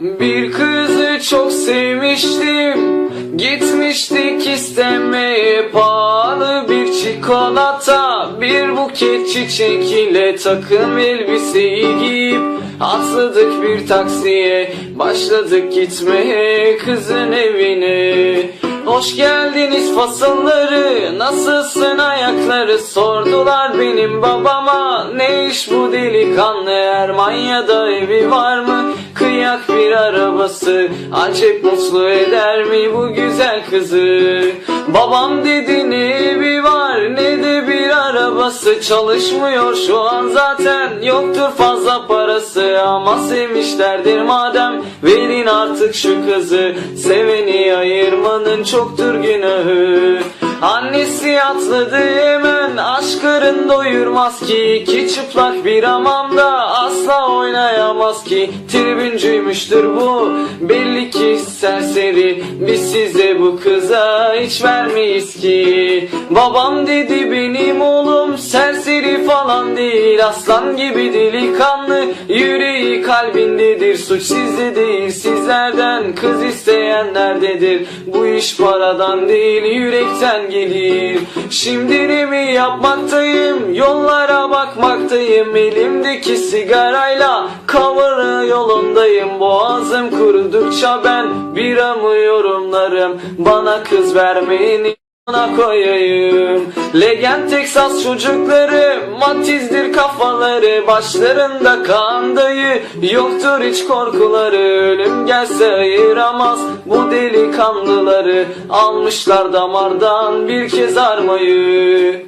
Bir kızı çok sevmiştim. Gitmiştik istemeye pahalı bir çikolata. Bir buket çiçek ile takım elbiseyi giyip Atladık bir taksiye. Başladık gitmeye kızın evine Hoş geldiniz fasılları Nasılsın ayakları? Sordular benim babama Ne iş bu delikanlı? Ermanya'da evi var mı? Kıyak bir arabası Acep mutlu eder mi bu güzel kızı? Babam dedi ne evi var Ne de bir arabası. Çalışmıyor şu an zaten Yoktur fazla parası. Ama sevmişlerdir madem Verin artık şu kızı Seveni ayırmanın çoktur günahı. Annesi atladı hemen Aşkların doyurmaz ki. İki çıplak bir hamamda Asla oynayamaz ki. Tribüncüymüştür bu Belli ki serseri. Biz size bu kıza hiç vermeyiz ki. Babam dedi benim oğlum Serseri falan değil Aslan gibi delikanlı. Yüreği kalbindedir Suç sizde değil sizlerden Kız isteyenlerdedir. Bu iş paradan değil yürekten gelir. Şimdi ne mi yapmaktayım? Yollara bakmaktayım. Elimdeki sigarayla Cover'ı yolundayım. Boğazım kurudukça ben Biramı yorumlarım. Bana kız vermeyeni ona koyayım. Legend Texas çocukları Matizdir kafaları Başlarında kan dayı. Yoktur hiç korkuları Ölüm gelse ayıramaz Bu delikanlıları. Almışlar damardan bir kez armayı